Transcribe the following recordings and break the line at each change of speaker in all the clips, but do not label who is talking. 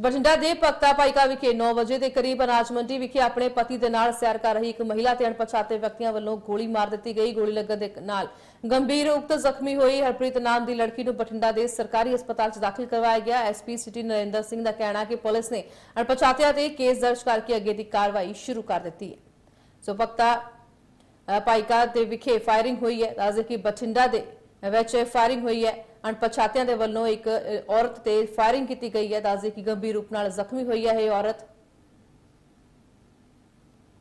ਬਠਿੰਡਾ ਦੇ ਭਗਤਾ ਭਾਈਕਾ ਵਿਖੇ 9 ਵਜੇ ਦੇ ਕਰੀਬ ਅਨਾਜ ਮੰਡੀ ਵਿਖੇ ਆਪਣੇ ਪਤੀ ਦੇ ਨਾਲ ਸੈਰ ਕਰ ਰਹੀ ਇੱਕ ਮਹਿਲਾ ਤੇ ਅਣਪਛਾਤੇ ਵਿਅਕਤੀਆਂ ਵੱਲੋਂ ਗੋਲੀ ਮਾਰ ਦਿੱਤੀ ਗਈ। ਗੋਲੀ ਲੱਗਣ ਦੇ ਨਾਲ ਗੰਭੀਰ ਉਕਤ ਜ਼ਖਮੀ ਹੋਈ ਹਰਪ੍ਰੀਤ ਨਾਮ ਦੀ ਲੜਕੀ ਨੂੰ ਬਠਿੰਡਾ ਦੇ ਸਰਕਾਰੀ ਹਸਪਤਾਲ 'ਚ ਦਾਖਲ ਕਰਵਾਇਆ ਗਿਆ। ਐਸਪੀ ਸਿਟੀ ਨਰਿੰਦਰ ਸਿੰਘ ਦਾ ਕਹਿਣਾ ਕਿ ਪੁਲਿਸ ਨੇ ਅਣਪਛਾਤਿਆਂ ਤੇ ਕੇਸ ਦਰਜ ਕਰਕੇ ਅੱਗੇ ਦੀ ਕਾਰਵਾਈ ਸ਼ੁਰੂ ਕਰ ਦਿੱਤੀ ਹੈ। ਸੋ ਭਗਤਾ ਭਾਈਕਾ ਦੇ ਵਿਖੇ ਫਾਇਰਿੰਗ ਹੋਈ ਹੈ। ਦੱਸਦੇ ਕਿ ਬਠਿੰਡਾ ਦੇ ਵਿੱਚ ਫਾਇਰਿੰਗ ਹੋਈ ਹੈ। ਅਣਪਛਾਤਿਆਂ ਦੇ ਵੱਲੋਂ ਇੱਕ ਔਰਤ ਤੇ ਫਾਇਰਿੰਗ ਕੀਤੀ ਗਈ ਹੈ। ਦੱਸਦੇ ਕਿ ਗੰਭੀਰ ਰੂਪ ਨਾਲ ਜ਼ਖਮੀ ਹੋਈ ਹੈ ਇਹ ਔਰਤ।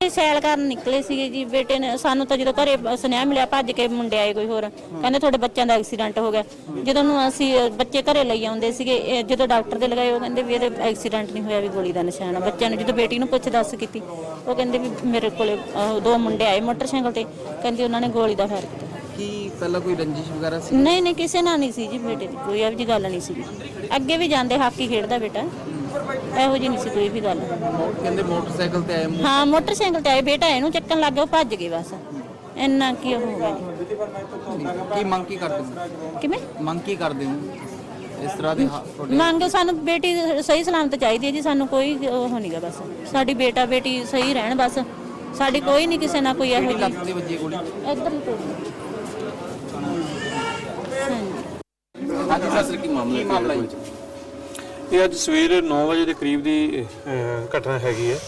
ਇਹ ਸੈਲ ਕਰਨ ਨਿਕਲੇ ਸੀਗੇ ਜੀ। ਬੇਟੇ ਨੇ ਸਾਨੂੰ ਤਾਂ ਜਦੋਂ ਘਰੇ ਸੁਨੇਹਾ ਮਿਲਿਆ ਭੱਜ ਕੇ ਮੁੰਡੇ ਆਏ ਕੋਈ ਹੋਰ। ਕਹਿੰਦੇ ਤੁਹਾਡੇ ਬੱਚਿਆਂ ਦਾ ਐਕਸੀਡੈਂਟ ਹੋ ਗਿਆ। ਜਦੋਂ ਨੂੰ ਅਸੀਂ ਬੱਚੇ ਘਰੇ ਲਈ ਆਉਂਦੇ ਸੀਗੇ ਇਹ ਜਦੋਂ ਡਾਕਟਰ ਦੇ ਲਗਾਏ ਉਹ ਕਹਿੰਦੇ ਵੀ ਇਹਦੇ ਐਕਸੀਡੈਂਟ ਨਹੀਂ ਹੋਇਆ ਵੀ ਗੋਲੀ ਦਾ ਨਿਸ਼ਾਨ ਆ। ਬੱਚਿਆਂ ਨੂੰ ਜਦੋਂ ਬੇਟੀ ਨੂੰ ਪੁੱਛ ਦੱਸ ਕੀਤੀ ਉਹ ਕਹਿੰਦੇ ਵੀ ਮੇਰੇ ਕੋਲੇ ਅ, ਦੋ ਮੁੰਡੇ ਆਏ ਮੋਟਰਸਾਈਕਲ ਤੇ। ਕਹਿੰਦੇ ਉਹਨਾਂ ਨੇ ਗੋਲੀ ਦਾ ਫਾਇਰ ਕੀਤਾ।
ਕੀ ਪਹਿਲਾਂ ਕੋਈ ਰੰਜਿਸ਼ ਵਗੈਰਾ ਸੀ?
ਨਹੀਂ ਨਹੀਂ ਕਿਸੇ ਨਾਲ ਨਹੀਂ ਸੀ ਜੀ ਬੇਟੇ ਦੀ ਕੋਈ ਇਹੋ ਜਿਹੀ ਗੱਲ ਨਹੀਂ ਸੀ ਅੱਗੇ ਵੀ ਜਾਂਦੇ ਹਾਕੀ ਖੇਡਦਾ ਬੇਟਾ। ਇਹੋ ਜਿਹੀ ਨਹੀਂ ਸੀ ਕੋਈ ਵੀ ਗੱਲ।
ਕਹਿੰਦੇ ਮੋਟਰਸਾਈਕਲ ਤੇ ਆਏ
ਹਾਂ ਮੋਟਰਸਾਈਕਲ ਤੇ ਆਏ। ਬੇਟਾ ਇਹਨੂੰ ਚੱਕਣ ਲੱਗ ਗਿਆ ਉਹ ਭੱਜ ਗਏ ਬਸ। ਇੰਨਾ ਕੀ ਹੋ ਗਿਆ।
ਕੀ ਮੰਗ ਕੀ ਕਰਦੇ ਹੋ?
ਕਿਵੇਂ?
ਮੰਗ ਕੀ ਕਰਦੇ ਹੋ? ਇਸ ਤਰ੍ਹਾਂ ਦੇ
ਮੰਗ ਸਾਨੂੰ ਬੇਟੀ ਸਹੀ ਸਲਾਮਤ ਚਾਹੀਦੀ ਹੈ ਜੀ ਸਾਨੂੰ ਕੋਈ ਉਹ ਨਹੀਂਗਾ ਬਸ। ਸਾਡੀ ਬੇਟਾ ਬੇਟੀ ਸਹੀ ਰਹਿਣ ਬਸ। ਸਾਡੀ ਕੋਈ ਨਹੀਂ ਕਿਸੇ ਨਾਲ ਕੋਈ ਇਹੋ ਜਿਹੀ ਇੱਧਰ ਹੀ ਕੋਈ ਹਾਂਜੀ।
ਸਰ ਕੀ ਮਾਮਲਾ ਕੀ ਮਾਮਲਾ
ਇਹ ਅੱਜ ਸਵੇਰ 9 ਵਜੇ ਦੇ ਕਰੀਬ ਦੀ ਅਹ, ਘਟਨਾ ਹੈਗੀ ਹੈ।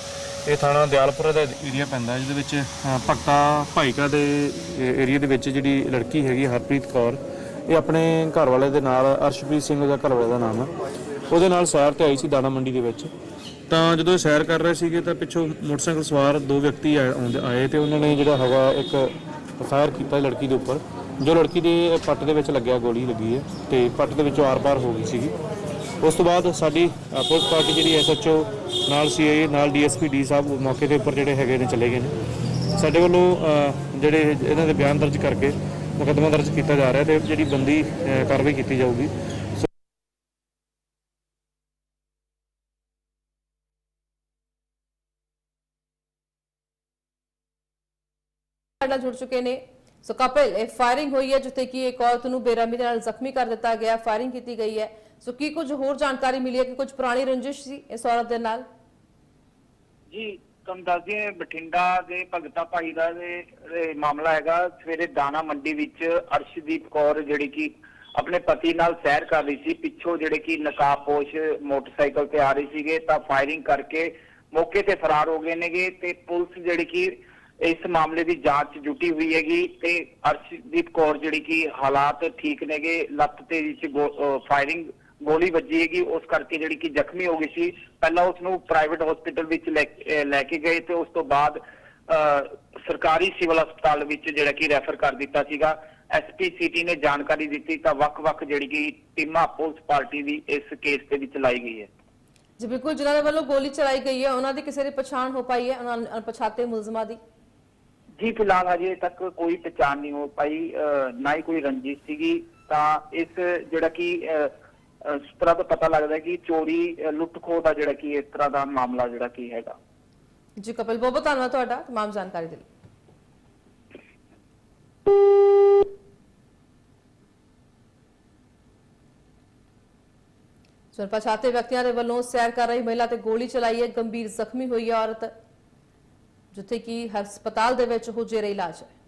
ਇਹ ਥਾਣਾ ਦਿਆਲਪੁਰਾ ਦਾ ਏਰੀਆ ਪੈਂਦਾ ਹੈ, ਜਿਹਦੇ ਵਿੱਚ ਅਹ, ਭਗਤਾ ਭਾਈਕਾ ਦੇ ਏਰੀਆ ਦੇ ਵਿੱਚ ਜਿਹੜੀ ਲੜਕੀ ਹੈਗੀ ਹਰਪ੍ਰੀਤ ਕੌਰ ਇਹ ਆਪਣੇ ਘਰ ਵਾਲੇ ਦੇ ਨਾਲ ਅਰਸ਼ਪ੍ਰੀਤ ਸਿੰਘ ਦਾ ਘਰ ਵਾਲੇ ਦਾ ਨਾਮ ਹੈ। ਉਹਦੇ ਨਾਲ ਸੈਰ ਤੇ ਆਈ ਸੀ ਦਾਣਾ ਮੰਡੀ ਦੇ ਵਿੱਚ। ਤਾਂ ਜਦੋਂ ਇਹ ਸੈਰ ਕਰ ਰਹੇ ਸੀਗੇ ਤਾਂ ਪਿੱਛੋਂ ਮੋਟਰਸਾਈਕਲ ਸਵਾਰ ਦੋ ਵਿਅਕਤੀ ਆਏ ਆਉਂਦੇ- ਆਏ ਤੇ ਉਹਨਾਂ ਨੇ ਜਿਹੜਾ ਹੈਗਾ ਇੱਕ ਫਾਇਰ ਕੀਤਾ ਲੜਕੀ ਦੇ ਉੱਪਰ। ਜੋ ਲੜਕੀ ਦੇ ਪੱਟ ਦੇ ਵਿੱਚ ਲੱਗਿਆ ਗੋਲੀ ਲੱਗੀ ਹੈ ਤੇ ਪੱਟ ਦੇ ਵਿੱਚੋਂ ਆਰ-ਪਾਰ ਹੋ ਗਈ ਸੀਗੀ। ਉਸ ਤੋਂ ਬਾਅਦ ਸਾਡੀ ਅ, ਪੁਲਿਸ ਪਾਰਟੀ ਜਿਹੜੀ ਐਸਐਚਓ ਨਾਲ ਸੀਆਈਏ ਨਾਲ ਡੀਐਸਪੀ ਡੀ ਸਾਹਿਬ ਮੌਕੇ ਦੇ ਉੱਪਰ ਜਿਹੜੇ ਹੈਗੇ ਨੇ ਚਲੇ ਗਏ ਨੇ। ਸਾਡੇ ਵੱਲੋਂ ਅ, ਜਿਹੜੇ ਇਹਨਾਂ ਦੇ ਬਿਆਨ ਦਰਜ ਕਰਕੇ ਮੁਕੱਦਮਾ ਦਰਜ ਕੀਤਾ ਜਾ ਰਿਹਾ ਤੇ ਜਿਹੜੀ ਬੰਦੀ ਅ, ਕਾਰਵਾਈ ਕੀਤੀ ਜਾਊਗੀ।
ਸਾਡੇ ਨਾਲ ਜੁੜ ਚੁੱਕੇ ਨੇ। ਸੋ ਕਪਿਲ ਇਹ ਫਾਇਰਿੰਗ ਹੋਈ ਹੈ, ਜਿੱਥੇ ਕਿ ਇੱਕ ਔਰਤ ਨੂੰ ਬੇਰਹਿਮੀ ਦੇ ਨਾਲ ਜ਼ਖਮੀ ਕਰ ਦਿੱਤਾ ਗਿਆ ਫਾਇਰਿੰਗ ਕੀਤੀ ਗਈ ਹੈ। ਸੋ ਕੀ ਕੁਝ ਹੋਰ ਜਾਣਕਾਰੀ ਮਿਲੀ ਹੈ ਕਿ ਕੁਝ ਪੁਰਾਣੀ ਰੰਜਿਸ਼ ਸੀ ਇਸ ਔਰਤ ਦੇ ਨਾਲ?
ਜੀ, ਤੁਹਾਨੂੰ ਦੱਸ ਦਈਏ, ਬਠਿੰਡਾ ਦੇ ਭਗਤਾ ਭਾਈ ਦਾ ਇਹ ਮਾਮਲਾ ਹੈਗਾ। ਸਵੇਰੇ ਦਾਣਾ ਮੰਡੀ ਵਿੱਚ ਅਰਸ਼ਦੀਪ ਕੌਰ, ਜਿਹੜੀ ਕਿ ਆਪਣੇ ਪਤੀ ਨਾਲ ਸੈਰ ਕਰ ਰਹੀ ਸੀ, ਪਿੱਛੋਂ ਜਿਹੜੇ ਕਿ ਨਕਾਬਪੋਸ਼ ਮੋਟਰਸਾਈਕਲ ਤੇ ਆ ਰਹੇ ਸੀਗੇ, ਤਾਂ ਫਾਇਰਿੰਗ ਕਰਕੇ ਮੌਕੇ ਤੇ ਫਰਾਰ ਹੋ ਗਏ ਨੇਗੇ। ਤੇ ਪੁਲਿਸ ਜਿਹੜੀ ਕਿ ਇਸ ਮਾਮਲੇ ਦੀ ਜਾਂਚ ਜੁਟੀ ਹੋਈ ਹੈਗੀ ਤੇ ਅਰਸ਼ਦੀਪ ਕੌਰ ਜਿਹੜੀ ਕਿ ਹਾਲਾਤ ਠੀਕ ਨੇਗੇ, ਲੱਤ ਤੇ ਵਿੱਚ ਫਾਇਰਿੰਗ ਗੋਲੀ ਵੱਜੀ ਹੈਗੀ, ਉਸ ਕਰਕੇ ਜਿਹੜੀ ਕਿ ਜ਼ਖਮੀ ਹੋ ਗਈ ਸੀ। ਪਹਿਲਾਂ ਉਸ ਨੂੰ ਪ੍ਰਾਈਵੇਟ ਹਸਪੀਟਲ ਵਿੱਚ ਲੈ ਕੇ- ਗਏ ਤੇ ਉਸ ਤੋਂ ਬਾਅਦ ਸਰਕਾਰੀ ਸਿਵਲ ਹਸਪਤਾਲ ਵਿੱਚ ਜਿਹੜਾ ਕਿ ਰੈਫਰ ਕਰ ਦਿੱਤਾ ਸੀਗਾ। ਐਸਪੀ ਸਿਟੀ ਨੇ ਜਾਣਕਾਰੀ ਦਿੱਤੀ ਤਾਂ ਵੱਖ-ਵੱਖ ਜਿਹੜੀ ਕਿ ਟੀਮਾਂ ਪੁਲਿਸ ਪਾਰਟੀ ਦੀ ਇਸ ਕੇਸ ਦੇ ਵਿੱਚ ਲਾਈ ਗਈ ਹੈ।
ਜੀ ਬਿਲਕੁਲ, ਜਿਨ੍ਹਾਂ ਦੇ ਵੱਲੋਂ ਗੋਲੀ ਚਲਾਈ ਗਈ ਹੈ, ਉਹਨਾਂ ਦੀ ਕਿਸੇ ਦੀ ਪਛਾਣ ਹੋ ਪਾਈ ਹੈ, ਉਹਨਾਂ ਅਣਪਛਾਤੇ ਮੁਲਜ਼ਮਾਂ ਦੀ।
ਜੀ ਫਿਲਹਾਲ ਹਜੇ ਤੱਕ ਕੋਈ ਪਛਾਣ ਨਹੀਂ ਹੋ ਪਾਈ ਅਹ, ਨਾ ਹੀ ਕੋਈ ਰੰਜਿਸ਼ ਸੀਗੀ ਤਾਂ ਇਸ ਜਿਹੜਾ ਕਿ ਅਹ, ਅਹ, ਇਸ ਤਰ੍ਹਾਂ ਦਾ ਪਤਾ ਲੱਗਦਾ ਹੈ ਕਿ ਚੋਰੀ ਅਹ, ਲੁੱਟ-ਖੋਹ ਦਾ ਜਿਹੜਾ ਕਿ ਇਸ ਤਰ੍ਹਾਂ ਦਾ ਮਾਮਲਾ ਜਿਹੜਾ ਕੀ ਹੈਗਾ
ਜੀ ਕਪਿਲ ਬਹੁਤ ਬਹੁਤ ਧੰਨਵਾਦ ਤੁਹਾਡਾ तमाम ਜਾਣਕਾਰੀ ਦੇ ਲਈ ਸੋ ਪਛਾਤੇ ਵਿਅਕਤੀਆਂ ਦੇ ਵੱਲੋਂ ਸੈਰ ਕਰ ਰਹੀ ਮਹਿਲਾ ਤੇ ਗੋਲੀ ਚਲਾਈ ਹੈ ਗੰਭੀਰ ਜ਼ਖਮੀ ਹੋਈ ਹੈ ਔਰਤ ਜਿੱਥੇ ਕਿ ਹਸਪਤਾਲ ਦੇ ਵਿੱਚ ਉਹ ਜੇਰੇ ਇਲਾਜ। ਹੈ